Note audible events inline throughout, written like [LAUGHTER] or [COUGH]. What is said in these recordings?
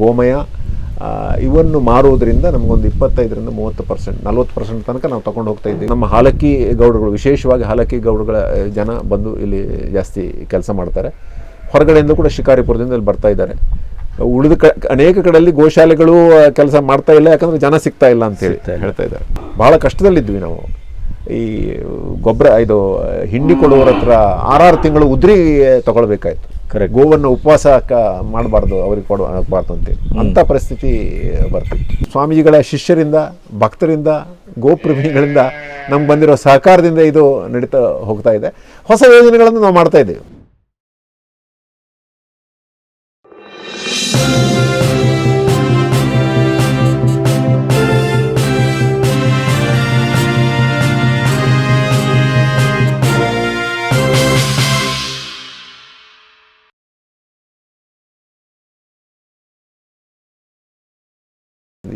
ಗೋಮಯ ಇವನ್ನು ಮಾರುವುದರಿಂದ ನಮಗೊಂದು ಇಪ್ಪತ್ತೈದರಿಂದ ಮೂವತ್ತು ಪರ್ಸೆಂಟ್ ನಲ್ವತ್ತು ಪರ್ಸೆಂಟ್ ತನಕ ನಾವು ತಗೊಂಡು ಹೋಗ್ತಾ ಇದ್ದೀವಿ. ನಮ್ಮ ಹಾಲಕ್ಕಿ ಗೌಡರುಗಳು ವಿಶೇಷವಾಗಿ ಹಾಲಕ್ಕಿ ಗೌಡರುಗಳ ಜನ ಬಂದು ಇಲ್ಲಿ ಜಾಸ್ತಿ ಕೆಲಸ ಮಾಡ್ತಾರೆ. ಹೊರಗಡೆಯಿಂದ ಕೂಡ ಶಿಕಾರಿಪುರದಿಂದ ಇಲ್ಲಿ ಬರ್ತಾ ಇದ್ದಾರೆ. ಉಳಿದ ಕ ಅನೇಕ ಕಡೆಯಲ್ಲಿ ಗೋಶಾಲೆಗಳು ಕೆಲಸ ಮಾಡ್ತಾ ಇಲ್ಲ ಯಾಕಂದರೆ ಜನ ಸಿಗ್ತಾ ಇಲ್ಲ ಅಂತ ಹೇಳಿ ಹೇಳ್ತಾ ಇದ್ದಾರೆ. ಭಾಳ ಕಷ್ಟದಲ್ಲಿದ್ವಿ ನಾವು. ಈ ಗೊಬ್ಬರ ಇದು ಹಿಂಡಿ ಕೊಡುವರ ಹತ್ರ ಆರಾರು ತಿಂಗಳು ಉದ್ರಿ ತಗೊಳ್ಬೇಕಾಯ್ತು. Correct. ಗೋವನ್ನು ಉಪವಾಸ ಮಾಡಬಾರ್ದು ಅವ್ರಿಗೆ ಕೊಡಬಾರ್ದು ಅಂತೇಳಿ ಅಂಥ ಪರಿಸ್ಥಿತಿ ಬರ್ತೀವಿ ಸ್ವಾಮೀಜಿಗಳ ಶಿಷ್ಯರಿಂದ ಭಕ್ತರಿಂದ ಗೋಪ್ರೇಮಿಗಳಿಂದ ನಮ್ಗೆ ಬಂದಿರೋ ಸಹಕಾರದಿಂದ ಇದು ನಡೀತಾ ಹೋಗ್ತಾ ಇದೆ. ಹೊಸ ಯೋಜನೆಗಳನ್ನು ನಾವು ಮಾಡ್ತಾ ಇದ್ದೀವಿ.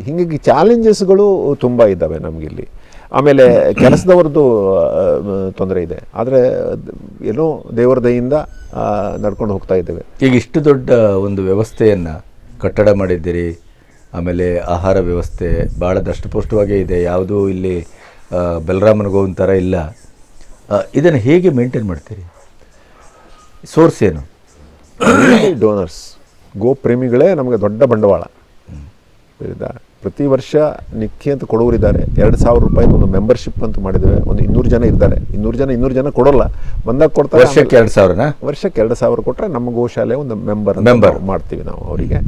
ಹೀಗಾಗಿ ಚಾಲೆಂಜಸ್ಗಳು ತುಂಬ ಇದ್ದಾವೆ ನಮಗಿಲ್ಲಿ. ಆಮೇಲೆ ಕೆಲಸದವ್ರದ್ದು ತೊಂದರೆ ಇದೆ. ಆದರೆ ಏನೋ ದೇವರ ದಯಿಂದ ನಡ್ಕೊಂಡು ಹೋಗ್ತಾ ಇದ್ದೇವೆ. ಈಗ ಇಷ್ಟು ದೊಡ್ಡ ಒಂದು ವ್ಯವಸ್ಥೆಯನ್ನು ಕಟ್ಟಡ ಮಾಡಿದ್ದೀರಿ ಆಮೇಲೆ ಆಹಾರ ವ್ಯವಸ್ಥೆ ಭಾಳ ದಷ್ಟಪುಷ್ಟವಾಗೇ ಇದೆ. ಯಾವುದೂ ಇಲ್ಲಿ ಆ, ಬಲರಾಮನ ಗೋವಿನ ಥರ ಇಲ್ಲ. ಇದನ್ನು ಹೇಗೆ ಮೇಂಟೈನ್ ಮಾಡ್ತೀರಿ? ಸೋರ್ಸ್ ಏನು? ಡೋನರ್ಸ್ ಗೋಪ್ರೇಮಿಗಳೇ ನಮಗೆ ದೊಡ್ಡ ಬಂಡವಾಳ? ಪ್ರತಿ ವರ್ಷ ನಿಕ್ಕಿ ಅಂತ ಕೊಡೋರಿದ್ದಾರೆ. ಎರಡು ಸಾವಿರ ರೂಪಾಯಿ ಒಂದು ಮೆಂಬರ್ಶಿಪ್ ಅಂತ ಮಾಡಿದ್ದೇವೆ. ಒಂದು ಇನ್ನೂರು ಜನ ಇದ್ದಾರೆ. ಇನ್ನೂರು ಜನ ಇನ್ನೂರು ಜನ ಕೊಡೋಲ್ಲ. ಬಂದಾಗ ಕೊಡ್ತಾರೆ ವರ್ಷಕ್ಕೆ ಎರಡು ಸಾವಿರನಾ? ವರ್ಷಕ್ಕೆ ಎರಡು ಸಾವಿರ ಕೊಟ್ಟರೆ ನಮ್ಮ ಗೋಶಾಲೆ ಒಂದು ಮೆಂಬರ್ ಮೆಂಬರ್ ಮಾಡ್ತೀವಿ ನಾವು ಅವರಿಗೆ.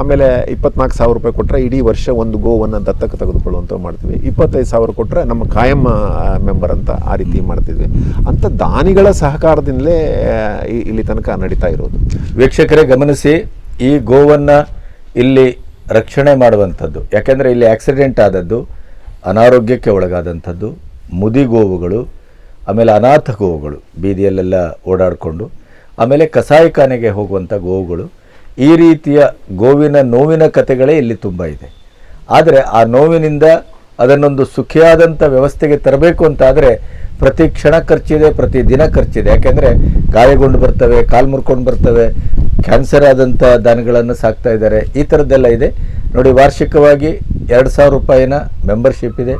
ಆಮೇಲೆ ಇಪ್ಪತ್ನಾಲ್ಕು ಸಾವಿರ ರೂಪಾಯಿ ಕೊಟ್ಟರೆ ಇಡೀ ವರ್ಷ ಒಂದು ಗೋವನ್ನು ದತ್ತಕ್ಕೆ ತೆಗೆದುಕೊಳ್ಳುವಂಥ ಮಾಡ್ತೀವಿ. ಇಪ್ಪತ್ತೈದು ಸಾವಿರ ಕೊಟ್ಟರೆ ನಮ್ಮ ಕಾಯಂ ಮೆಂಬರ್ ಅಂತ ಆ ರೀತಿ ಮಾಡ್ತಿದ್ವಿ. ಅಂಥ ದಾನಿಗಳ ಸಹಕಾರದಿಂದಲೇ ಇಲ್ಲಿ ತನಕ ನಡೀತಾ ಇರೋದು. ವೀಕ್ಷಕರೇ ಗಮನಿಸಿ ಈ ಗೋವನ್ನು ಇಲ್ಲಿ ರಕ್ಷಣೆ ಮಾಡುವಂಥದ್ದು. ಯಾಕೆಂದರೆ ಇಲ್ಲಿ ಆಕ್ಸಿಡೆಂಟ್ ಆದದ್ದು, ಅನಾರೋಗ್ಯಕ್ಕೆ ಒಳಗಾದಂಥದ್ದು, ಮುದಿ ಗೋವುಗಳು, ಆಮೇಲೆ ಅನಾಥ ಗೋವುಗಳು ಬೀದಿಯಲ್ಲೆಲ್ಲ ಓಡಾಡಿಕೊಂಡು, ಆಮೇಲೆ ಕಸಾಯಿಖಾನೆಗೆ ಹೋಗುವಂಥ ಗೋವುಗಳು. ಈ ರೀತಿಯ ಗೋವಿನ ನೋವಿನ ಕಥೆಗಳೇ ಇಲ್ಲಿ ತುಂಬ ಇದೆ. ಆದರೆ ಆ ನೋವಿನಿಂದ ಅದನ್ನೊಂದು ಸುಖಿಯಾದಂಥ ವ್ಯವಸ್ಥೆಗೆ ತರಬೇಕು ಅಂತಾದರೆ ಪ್ರತಿ ಕ್ಷಣ ಖರ್ಚಿದೆ, ಪ್ರತಿ ದಿನ ಖರ್ಚಿದೆ. ಯಾಕೆಂದರೆ ಗಾಯಗೊಂಡು ಬರ್ತವೆ, ಕಾಲು ಮುರ್ಕೊಂಡು ಬರ್ತವೆ ಕ್ಯಾನ್ಸರ್ ಆದಂಥ ದನಗಳನ್ನು ಸಾಕ್ತಾ ಇದ್ದಾರೆ. ಈ ಥರದ್ದೆಲ್ಲ ಇದೆ. ನೋಡಿ, ವಾರ್ಷಿಕವಾಗಿ ಎರಡು ಸಾವಿರ ರೂಪಾಯಿನ ಮೆಂಬರ್ಶಿಪ್ ಇದೆ.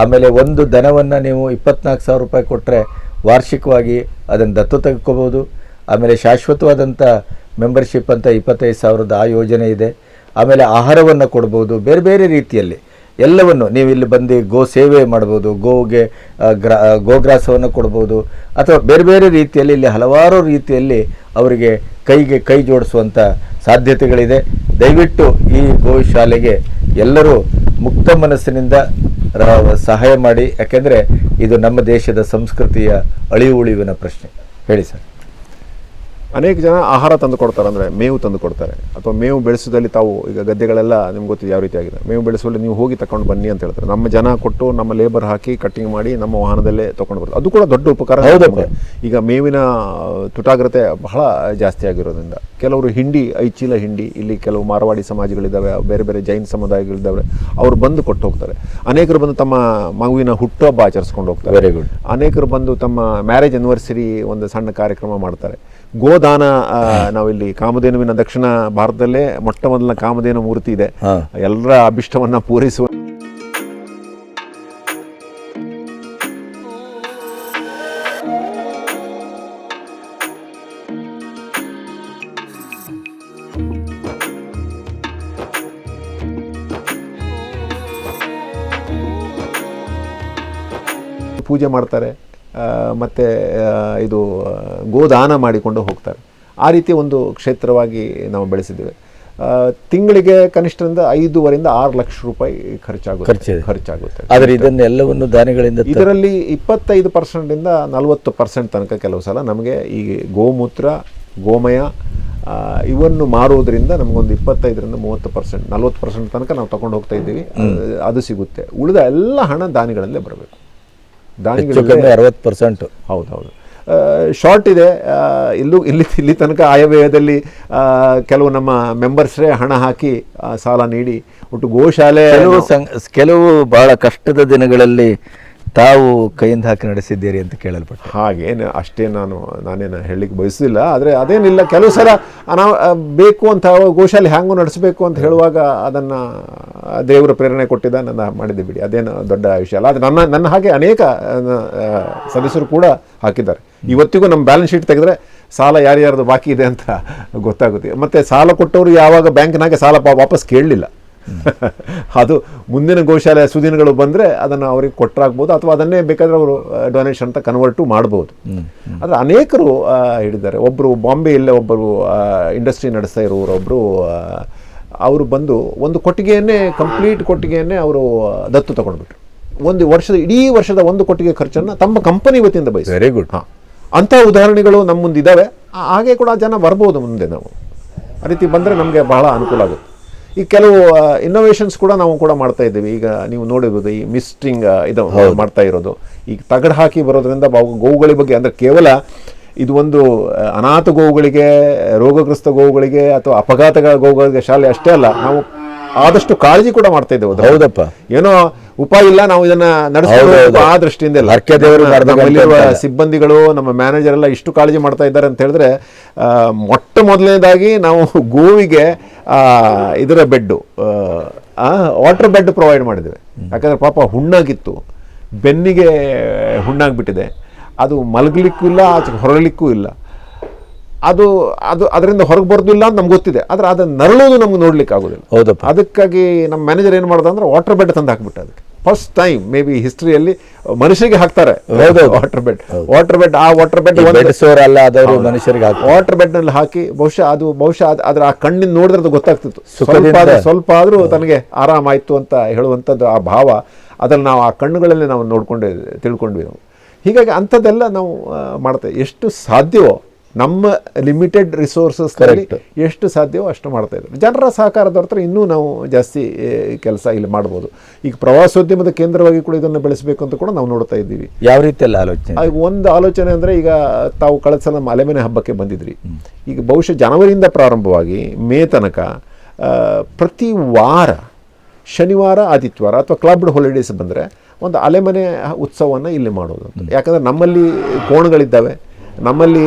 ಆಮೇಲೆ ಒಂದು ದನವನ್ನು ನೀವು ಇಪ್ಪತ್ನಾಲ್ಕು ಸಾವಿರ ರೂಪಾಯಿ ಕೊಟ್ಟರೆ ವಾರ್ಷಿಕವಾಗಿ ಅದನ್ನು ದತ್ತು ತೆಗೆದುಕೋಬೋದು ಆಮೇಲೆ ಶಾಶ್ವತವಾದಂಥ ಮೆಂಬರ್ಶಿಪ್ ಅಂತ ಇಪ್ಪತ್ತೈದು ಸಾವಿರದ ಆ ಯೋಜನೆ ಇದೆ. ಆಮೇಲೆ ಆಹಾರವನ್ನು ಕೊಡ್ಬೋದು ಬೇರೆ ಬೇರೆ ರೀತಿಯಲ್ಲಿ. ಎಲ್ಲವನ್ನು ನೀವು ಇಲ್ಲಿ ಬಂದು ಗೋ ಸೇವೆ ಮಾಡ್ಬೋದು, ಗೋಗೆ ಗ್ರ ಗೋಗ್ರಾಸವನ್ನು ಕೊಡ್ಬೋದು, ಅಥವಾ ಬೇರೆ ಬೇರೆ ರೀತಿಯಲ್ಲಿ ಇಲ್ಲಿ ಹಲವಾರು ರೀತಿಯಲ್ಲಿ ಅವರಿಗೆ ಕೈಗೆ ಕೈ ಜೋಡಿಸುವಂಥ ಸಾಧ್ಯತೆಗಳಿದೆ. ದಯವಿಟ್ಟು ಈ ಗೋಶಾಲೆಗೆ ಎಲ್ಲರೂ ಮುಕ್ತ ಮನಸ್ಸಿನಿಂದ ಸಹಾಯ ಮಾಡಿ. ಯಾಕೆಂದರೆ ಇದು ನಮ್ಮ ದೇಶದ ಸಂಸ್ಕೃತಿಯ ಅಳಿವು ಉಳಿವಿನ ಪ್ರಶ್ನೆ. ಹೇಳಿ ಸರ್. ಅನೇಕ ಜನ ಆಹಾರ ತಂದು ಕೊಡ್ತಾರೆ ಅಂದರೆ ಮೇವು ತಂದು ಕೊಡ್ತಾರೆ. ಅಥವಾ ಮೇವು ಬೆಳೆಸೋದಲ್ಲಿ ತಾವು ಈಗ ಗದ್ದೆಗಳೆಲ್ಲ ನಿಮ್ಗೆ ಗೊತ್ತಿದೆ ಯಾವ ರೀತಿ ಆಗಿದೆ ಮೇವು ಬೆಳೆಸುವಲ್ಲಿ ನೀವು ಹೋಗಿ ತಗೊಂಡು ಬನ್ನಿ ಅಂತ ಹೇಳ್ತಾರೆ. ನಮ್ಮ ಜನ ಕೊಟ್ಟು ನಮ್ಮ ಲೇಬರ್ ಹಾಕಿ ಕಟ್ಟಿಂಗ್ ಮಾಡಿ ನಮ್ಮ ವಾಹನದಲ್ಲೇ ತೊಗೊಂಡು ಬರ್ತಾರೆ ಅದು ಕೂಡ ದೊಡ್ಡ ಉಪಕಾರ. ಈಗ ಮೇವಿನ ತುಟಾಗ್ರತೆ ಬಹಳ ಜಾಸ್ತಿ ಆಗಿರೋದ್ರಿಂದ. ಕೆಲವರು ಹಿಂಡಿ ಐಚೀಲ ಹಿಂಡಿ ಇಲ್ಲಿ ಕೆಲವು ಮಾರವಾಡಿ ಸಮಾಜಗಳಿದ್ದಾವೆ ಬೇರೆ ಬೇರೆ ಜೈನ್ ಸಮುದಾಯಗಳಿದ್ದಾವೆ ಅವರು ಬಂದು ಕೊಟ್ಟು ಹೋಗ್ತಾರೆ. ಅನೇಕರು ಬಂದು ತಮ್ಮ ಮಗುವಿನ ಹುಟ್ಟುಹಬ್ಬ ಆಚರಿಸ್ಕೊಂಡು ಹೋಗ್ತಾರೆ. ವೆರಿ ಗುಡ್ ಅನೇಕರು ಬಂದು ತಮ್ಮ ಮ್ಯಾರೇಜ್ ಅನಿವರ್ಸರಿ ಒಂದು ಸಣ್ಣ ಕಾರ್ಯಕ್ರಮ ಮಾಡ್ತಾರೆ. ಗೋದಾನ ನಾವಿಲ್ಲಿ ಕಾಮಧೇನುವಿನ ದಕ್ಷಿಣ ಭಾರತದಲ್ಲೇ ಮೊಟ್ಟ ಮೊದಲ ಕಾಮಧೇನು ಮೂರ್ತಿ ಇದೆ. ಎಲ್ಲರ ಅಭಿಷ್ಟವನ್ನ ಪೂರೈಸುವ ಪೂಜೆ ಮಾಡ್ತಾರೆ. ಮತ್ತೆ ಇದು ಗೋದಾನ ಮಾಡಿಕೊಂಡು ಹೋಗ್ತಾರೆ. ಆ ರೀತಿ ಒಂದು ಕ್ಷೇತ್ರವಾಗಿ ನಾವು ಬೆಳೆಸಿದ್ದೇವೆ. ತಿಂಗಳಿಗೆ ಕನಿಷ್ಠದಿಂದ ಐದೂವರಿಂದ ಆರು ಲಕ್ಷ ರೂಪಾಯಿ ಖರ್ಚಾಗುತ್ತೆ. ಖರ್ಚಾಗುತ್ತೆ. ಆದರೆ ಇದನ್ನೆಲ್ಲವನ್ನು ದಾನಿಗಳಿಂದ ಇದರಲ್ಲಿ ಇಪ್ಪತ್ತೈದು ಪರ್ಸೆಂಟಿಂದ ನಲವತ್ತು ಪರ್ಸೆಂಟ್ ತನಕ ಕೆಲವು ಸಲ ನಮಗೆ ಈ ಗೋಮೂತ್ರ ಗೋಮಯ ಇವನ್ನು ಮಾರುವುದರಿಂದ ನಮಗೊಂದು ಇಪ್ಪತ್ತೈದರಿಂದ ಮೂವತ್ತು ಪರ್ಸೆಂಟ್ ನಲ್ವತ್ತು ಪರ್ಸೆಂಟ್ ತನಕ ನಾವು ತಗೊಂಡು ಹೋಗ್ತಾ ಇದ್ದೀವಿ. ಅದು ಸಿಗುತ್ತೆ. ಉಳಿದ ಎಲ್ಲ ಹಣ ದಾನಿಗಳಲ್ಲೇ ಬರಬೇಕು. ಹೆಚ್ಚು ಕಮ್ಮಿ ಅರವತ್ತು ಪರ್ಸೆಂಟ್ ಹೌದು ಹೌದು ಶಾರ್ಟ್ ಇದೆ. ಇಲ್ಲೂ ಇಲ್ಲಿ [LAUGHS] ಇಲ್ಲಿ ತನಕ ಆಯವ್ಯಯದಲ್ಲಿ ಕೆಲವು ನಮ್ಮ ಮೆಂಬರ್ಸ್ರೇ ಹಣ ಹಾಕಿ ಸಾಲ ನೀಡಿ. ಒಟ್ಟು ಗೋಶಾಲೆ ಕೆಲವು ಬಹಳ ಕಷ್ಟದ ದಿನಗಳಲ್ಲಿ ತಾವು ಕೈಯಿಂದ ಹಾಕಿ ನಡೆಸಿದ್ದೀರಿ ಅಂತ ಕೇಳಲ್ಪಟ್ಟು. ಹಾಗೇನು ಅಷ್ಟೇ ನಾನು, ನಾನೇನು ಹೇಳಲಿಕ್ಕೆ ಬಯಸಲಿಲ್ಲ ಆದರೆ ಅದೇನಿಲ್ಲ, ಕೆಲವು ಸಲ ನಾವು ಬೇಕು ಅಂತ ಗೋಶಾಲೆ ಹ್ಯಾಂಗು ನಡೆಸಬೇಕು ಅಂತ ಹೇಳುವಾಗ ಅದನ್ನು ದೇವರ ಪ್ರೇರಣೆ ಕೊಟ್ಟಿದ್ದ, ನನ್ನ ಮಾಡಿದ್ದೆ ಬಿಡಿ. ಅದೇನು ದೊಡ್ಡ ವಿಷಯ ಅಲ್ಲ. ಆದರೆ ನನ್ನ ನನ್ನ ಹಾಗೆ ಅನೇಕ ಸದಸ್ಯರು ಕೂಡ ಹಾಕಿದ್ದಾರೆ. ಇವತ್ತಿಗೂ ನಮ್ಮ ಬ್ಯಾಲೆನ್ಸ್ ಶೀಟ್ ತೆಗೆದ್ರೆ ಸಾಲ ಯಾರ್ಯಾರ್ದು ಬಾಕಿ ಇದೆ ಅಂತ ಗೊತ್ತಾಗುತ್ತೆ. ಮತ್ತು ಸಾಲ ಕೊಟ್ಟವರು ಯಾವಾಗ ಬ್ಯಾಂಕ್ನಾಗೆ ಸಾಲ ವಾಪಸ್ ಕೇಳಲಿಲ್ಲ. [LAUGHS] ಅದು ಮುಂದಿನ ಗೋಶಾಲೆ ಸುದಿನಗಳು ಬಂದರೆ ಅದನ್ನು ಅವರಿಗೆ ಕೊಟ್ಟರಾಗ್ಬೋದು ಅಥವಾ ಅದನ್ನೇ ಬೇಕಾದರೆ ಅವರು ಡೊನೇಷನ್ ಅಂತ ಕನ್ವರ್ಟು ಮಾಡ್ಬೋದು. ಆದರೆ ಅನೇಕರು ಹಿಡಿದ್ದಾರೆ ಒಬ್ಬರು ಬಾಂಬೆಯಲ್ಲೇ ಒಬ್ಬರು ಇಂಡಸ್ಟ್ರಿ ನಡೆಸ್ತಾ ಇರೋರು ಒಬ್ಬರು ಅವರು ಬಂದು ಒಂದು ಕೊಟ್ಟಿಗೆಯನ್ನೇ ಕಂಪ್ಲೀಟ್ ಕೊಟ್ಟಿಗೆಯನ್ನೇ ಅವರು ದತ್ತು ತಗೊಂಡ್ಬಿಟ್ರು. ಒಂದು ವರ್ಷದ ಇಡೀ ವರ್ಷದ ಒಂದು ಕೊಟ್ಟಿಗೆ ಖರ್ಚನ್ನು ತಮ್ಮ ಕಂಪನಿ ವತಿಯಿಂದ ಬಯಸಿ ವೆರಿ ಗುಡ್ ಹಾಂ. ಅಂಥ ಉದಾಹರಣೆಗಳು ನಮ್ಮ ಮುಂದಿದ್ದಾವೆ ಹಾಗೆ ಕೂಡ ಜನ ಬರ್ಬೋದು ಮುಂದೆ ನಾವು. ಆ ರೀತಿ ಬಂದರೆ ನಮಗೆ ಬಹಳ ಅನುಕೂಲ ಆಗುತ್ತೆ. ಈ ಕೆಲವು ಇನ್ನೋವೇಷನ್ಸ್ ಕೂಡ ನಾವು ಕೂಡ ಮಾಡ್ತಾ ಇದ್ದೀವಿ. ಈಗ ನೀವು ನೋಡಿರ್ಬೋದು ಈ ಮಿಸ್ಟಿಂಗ್ ಇದು ಮಾಡ್ತಾ ಇರೋದು. ಈಗ ತಗಡು ಹಾಕಿ ಬರೋದ್ರಿಂದ ಬಾವು ಗೋವುಗಳ ಬಗ್ಗೆ ಅಂದರೆ ಕೇವಲ ಇದು ಒಂದು ಅನಾಥ ಗೋವುಗಳಿಗೆ ರೋಗಗ್ರಸ್ತ ಗೋವುಗಳಿಗೆ ಅಥವಾ ಅಪಘಾತಗಳ ಗೋವುಗಳಿಗೆ ಶಾಲೆ ಅಷ್ಟೇ ಅಲ್ಲ. ನಾವು ಆದಷ್ಟು ಕಾಳಜಿ ಕೂಡ ಮಾಡ್ತಾ ಇದ್ದೇವೆ ಹೌದಪ್ಪ. ಏನೋ ಉಪಾಯ ಇಲ್ಲ ನಾವು ಇದನ್ನ ನಡೆಸಬೇಕು ಆ ದೃಷ್ಟಿಯಿಂದ ಇಲ್ಲ. ಸಿಬ್ಬಂದಿಗಳು ನಮ್ಮ ಮ್ಯಾನೇಜರ್ ಎಲ್ಲ ಇಷ್ಟು ಕಾಳಜಿ ಮಾಡ್ತಾ ಇದ್ದಾರೆ ಅಂತ ಹೇಳಿದ್ರೆ ಮೊಟ್ಟ ಮೊದಲನೇದಾಗಿ ನಾವು ಗೋವಿಗೆ ಆ, ಇದರ ಬೆಡ್ಡು ವಾಟರ್ ಬೆಡ್ ಪ್ರೊವೈಡ್ ಮಾಡಿದ್ದೇವೆ. ಯಾಕಂದ್ರೆ ಪಾಪ ಹುಣ್ಣಾಗಿತ್ತು. ಬೆನ್ನಿಗೆ ಹುಣ್ಣಾಗ್ಬಿಟ್ಟಿದೆ. ಅದು ಮಲಗಲಿಕ್ಕೂ ಇಲ್ಲ ಆಚೆ ಹೊರಲಿಕ್ಕೂ ಇಲ್ಲ. ಅದು ಅದು ಅದರಿಂದ ಹೊರಗೆ ಬರೋದಿಲ್ಲ ಅಂತ ನಮ್ಗೆ ಗೊತ್ತಿದೆ. ಆದರೆ ಅದನ್ನ ನರಳೋದು ನಮ್ಗೆ ನೋಡ್ಲಿಕ್ಕೆ ಆಗೋದಿಲ್ಲ. ಹೌದಪ್ಪ. ಅದಕ್ಕಾಗಿ ನಮ್ಮ ಮ್ಯಾನೇಜರ್ ಏನು ಮಾಡ್ದ ಅಂದ್ರೆ ವಾಟರ್ ಬೆಡ್ ತಂದು ಹಾಕ್ಬಿಟ್ಟು ಅದಕ್ಕೆ. ಫಸ್ಟ್ ಟೈಮ್ ಮೇ ಬಿ ಹಿಸ್ಟ್ರಿಯಲ್ಲಿ ಮನುಷ್ಯರಿಗೆ ಹಾಕ್ತಾರೆ ವಾಟರ್ ಬೆಡ್ ವಾಟರ್ ಬೆಡ್ ಆ ವಾಟರ್ ಬೆಡ್ ಅಲ್ಲ ಅದವರು ಮನುಷ್ಯರಿಗೆ ಹಾಕಿ ವಾಟರ್ ಬೆಡ್ನಲ್ಲಿ ಹಾಕಿ ಬಹುಶಃ ಅದು ಬಹುಶಃ ಅದರ ಆ ಕಣ್ಣಿನ ನೋಡಿದ್ರೆ ಅದು ಗೊತ್ತಾಗ್ತಿತ್ತು ಸ್ವಲ್ಪ ಸ್ವಲ್ಪ ಆದ್ರೂ ತನಗೆ ಆರಾಮಾಯ್ತು ಅಂತ ಹೇಳುವಂಥದ್ದು ಆ ಭಾವ ಅದನ್ನು ನಾವು ಆ ಕಣ್ಣುಗಳಲ್ಲಿ ನಾವು ನೋಡ್ಕೊಂಡೆ ತಿಳ್ಕೊಂಡ್ವಿ ನಾವು. ಹೀಗಾಗಿ ಅಂಥದ್ದೆಲ್ಲ ನಾವು ಮಾಡ್ತೇವೆ. ಎಷ್ಟು ಸಾಧ್ಯವೋ ನಮ್ಮ ಲಿಮಿಟೆಡ್ ರಿಸೋರ್ಸಸ್ ಎಷ್ಟು ಸಾಧ್ಯವೋ ಅಷ್ಟು ಮಾಡ್ತಾ ಇದ್ದಾರೆ. ಜನರ ಸಹಕಾರದ ಹೊರತು ಇನ್ನೂ ನಾವು ಜಾಸ್ತಿ ಕೆಲಸ ಇಲ್ಲಿ ಮಾಡ್ಬೋದು. ಈಗ ಪ್ರವಾಸೋದ್ಯಮದ ಕೇಂದ್ರವಾಗಿ ಕೂಡ ಇದನ್ನು ಬೆಳೆಸಬೇಕು ಅಂತ ಕೂಡ ನಾವು ನೋಡ್ತಾ ಇದ್ದೀವಿ. ಯಾವ ರೀತಿಯಲ್ಲಿ ಆಲೋಚನೆ? ಒಂದು ಆಲೋಚನೆ ಅಂದರೆ ಈಗ ತಾವು ಕಳೆದ ಸಲ ನಮ್ಮ ಅಲೆಮನೆ ಹಬ್ಬಕ್ಕೆ ಬಂದಿದ್ರಿ. ಈಗ ಬಹುಶಃ ಜನವರಿಯಿಂದ ಪ್ರಾರಂಭವಾಗಿ ಮೇ ತನಕ ಪ್ರತಿ ವಾರ ಶನಿವಾರ ಆದಿತ್ಯವಾರ ಅಥವಾ ಕ್ಲಬ್ಡ್ ಹಾಲಿಡೇಸ್ ಬಂದರೆ ಒಂದು ಅಲೆಮನೆ ಉತ್ಸವವನ್ನು ಇಲ್ಲಿ ಮಾಡೋದು ಯಾಕಂದರೆ ನಮ್ಮಲ್ಲಿ ಕೋಣಗಳಿದ್ದಾವೆ. ನಮ್ಮಲ್ಲಿ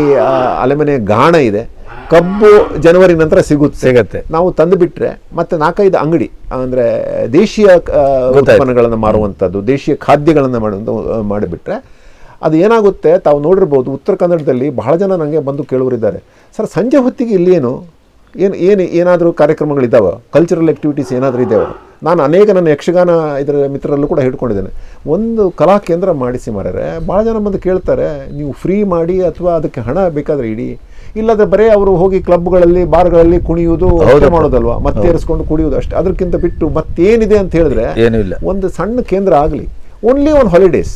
ಅಲೆಮನೆ ಗಾಣ ಇದೆ. ಕಬ್ಬು ಜನವರಿ ನಂತರ ಸಿಗುತ್ತೆ. ಸಿಗತ್ತೆ. ನಾವು ತಂದು ಬಿಟ್ರೆ ಮತ್ತೆ ನಾಲ್ಕೈದು ಅಂಗಡಿ ಅಂದರೆ ದೇಶೀಯ ಉತ್ಪನ್ನಗಳನ್ನು ಮಾರುವಂಥದ್ದು ದೇಶೀಯ ಖಾದ್ಯಗಳನ್ನು ಮಾಡುವಂಥ ಮಾಡಿಬಿಟ್ರೆ ಅದು ಏನಾಗುತ್ತೆ? ತಾವು ನೋಡಿರ್ಬೋದು ಉತ್ತರ ಕನ್ನಡದಲ್ಲಿ ಬಹಳ ಜನ ನನಗೆ ಬಂದು ಕೇಳುವರಿದ್ದಾರೆ ಸರ್ ಸಂಜೆ ಹೊತ್ತಿಗೆ ಇಲ್ಲೇನು? ಏನು ಏನು ಏನಾದರೂ ಕಾರ್ಯಕ್ರಮಗಳಿದ್ದಾವೆ? ಕಲ್ಚರಲ್ ಆ್ಯಕ್ಟಿವಿಟೀಸ್ ಏನಾದರೂ ಇದ್ದಾವೆ? ನಾನು ಅನೇಕ ನನ್ನ ಯಕ್ಷಗಾನ ಇದರ ಮಿತ್ರರಲ್ಲೂ ಕೂಡ ಹಿಡ್ಕೊಂಡಿದ್ದೇನೆ ಒಂದು ಕಲಾ ಕೇಂದ್ರ ಮಾಡಿಸಿ ಮಾರ್ಯಾರೆ ಭಾಳ ಜನ ಬಂದು ಕೇಳ್ತಾರೆ ನೀವು ಫ್ರೀ ಮಾಡಿ ಅಥವಾ ಅದಕ್ಕೆ ಹಣ ಬೇಕಾದರೆ ಇಡಿ. ಇಲ್ಲದ್ರೆ ಬರೀ ಅವರು ಹೋಗಿ ಕ್ಲಬ್ಗಳಲ್ಲಿ ಬಾರ್ಗಳಲ್ಲಿ ಕುಣಿಯುವುದು ಮಾಡೋದಲ್ವಾ? ಮತ್ತೆ ಏರಿಸ್ಕೊಂಡು ಕುಡಿಯೋದು ಅಷ್ಟೇ. ಅದಕ್ಕಿಂತ ಬಿಟ್ಟು ಮತ್ತೇನಿದೆ ಅಂತ ಹೇಳಿದ್ರೆ ಏನೂ ಇಲ್ಲ ಒಂದು ಸಣ್ಣ ಕೇಂದ್ರ ಆಗಲಿ. ಓನ್ಲಿ ಒನ್ ಹಾಲಿಡೇಸ್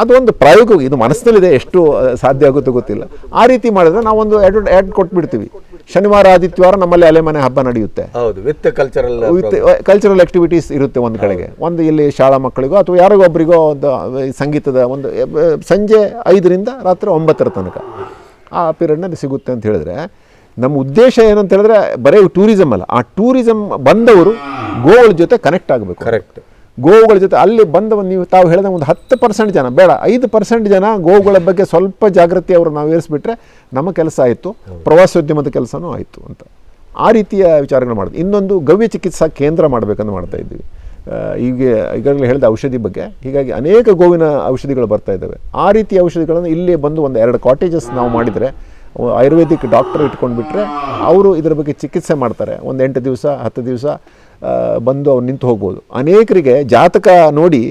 ಅದು ಒಂದು ಪ್ರಾಯೋಗಿಕ ಇದು ಮನಸ್ಸಿನಲ್ಲಿದೆ ಎಷ್ಟು ಸಾಧ್ಯ ಆಗುತ್ತೋ ಗೊತ್ತಿಲ್ಲ. ಆ ರೀತಿ ಮಾಡಿದ್ರೆ ನಾವು ಒಂದು ಆ್ಯಡ್ ಆ್ಯಡ್ ಕೊಟ್ಬಿಡ್ತೀವಿ. ಶನಿವಾರ ಆದಿತ್ಯವಾರ ನಮ್ಮಲ್ಲಿ ಅಲೆಮನೆ ಹಬ್ಬ ನಡೆಯುತ್ತೆ. ಹೌದು with cultural with cultural activities ಇರುತ್ತೆ ಒಂದು ಕಡೆಗೆ. ಒಂದು ಇಲ್ಲಿ ಶಾಲಾ ಮಕ್ಕಳಿಗೋ ಅಥವಾ ಯಾರಿಗೋ ಒಬ್ಬರಿಗೋ ಒಂದು ಸಂಗೀತದ ಒಂದು ಸಂಜೆ ಐದರಿಂದ ರಾತ್ರಿ ಒಂಬತ್ತರ ತನಕ ಆ ಪೀರಿಯಡ್ನಲ್ಲಿ ಸಿಗುತ್ತೆ ಅಂತ ಹೇಳಿದ್ರೆ ನಮ್ಮ ಉದ್ದೇಶ ಏನಂತ ಹೇಳಿದ್ರೆ ಬರೀ ಟೂರಿಸಮ್ ಅಲ್ಲ. ಆ ಟೂರಿಸಮ್ ಬಂದವರು ಗೋವಳ ಜೊತೆ ಕನೆಕ್ಟ್ ಆಗಬೇಕು. ಕರೆಕ್ಟ್ ಗೋವುಗಳ ಜೊತೆ ಅಲ್ಲಿ ಬಂದ ಒಂದು ನೀವು ತಾವು ಹೇಳಿದ ಒಂದು ಹತ್ತು ಪರ್ಸೆಂಟ್ ಜನ ಬೇಡ ಐದು ಪರ್ಸೆಂಟ್ ಜನ ಗೋವುಗಳ ಬಗ್ಗೆ ಸ್ವಲ್ಪ ಜಾಗೃತಿ ಅವರು ನಾವು ಏರಿಸ್ಬಿಟ್ರೆ ನಮ್ಮ ಕೆಲಸ ಆಯಿತು ಪ್ರವಾಸೋದ್ಯಮದ ಕೆಲಸನೂ ಆಯಿತು ಅಂತ. ಆ ರೀತಿಯ ವಿಚಾರಗಳು ಮಾಡಿದ್ವಿ ಇನ್ನೊಂದು ಗವ್ಯ ಚಿಕಿತ್ಸಾ ಕೇಂದ್ರ ಮಾಡಬೇಕಂತ ಮಾಡ್ತಾ ಇದ್ವಿ ಈಗ ಈಗಾಗಲೇ ಹೇಳಿದ ಔಷಧಿ ಬಗ್ಗೆ. ಹೀಗಾಗಿ ಅನೇಕ ಗೋವಿನ ಔಷಧಿಗಳು ಬರ್ತಾ ಇದ್ದಾವೆ. ಆ ರೀತಿಯ ಔಷಧಿಗಳನ್ನು ಇಲ್ಲಿ ಬಂದು ಒಂದು ಎರಡು ಕಾಟೇಜಸ್ ನಾವು ಮಾಡಿದರೆ ಆಯುರ್ವೇದಿಕ್ ಡಾಕ್ಟರ್ ಇಟ್ಕೊಂಡ್ಬಿಟ್ರೆ ಅವರು ಇದರ ಬಗ್ಗೆ ಚಿಕಿತ್ಸೆ ಮಾಡ್ತಾರೆ. ಒಂದು ಎಂಟು ದಿವಸ ಹತ್ತು ದಿವಸ ಬಂದು ಅವ್ರು ನಿಂತು ಹೋಗ್ಬೋದು. ಅನೇಕರಿಗೆ ಜಾತಕ ನೋಡಿ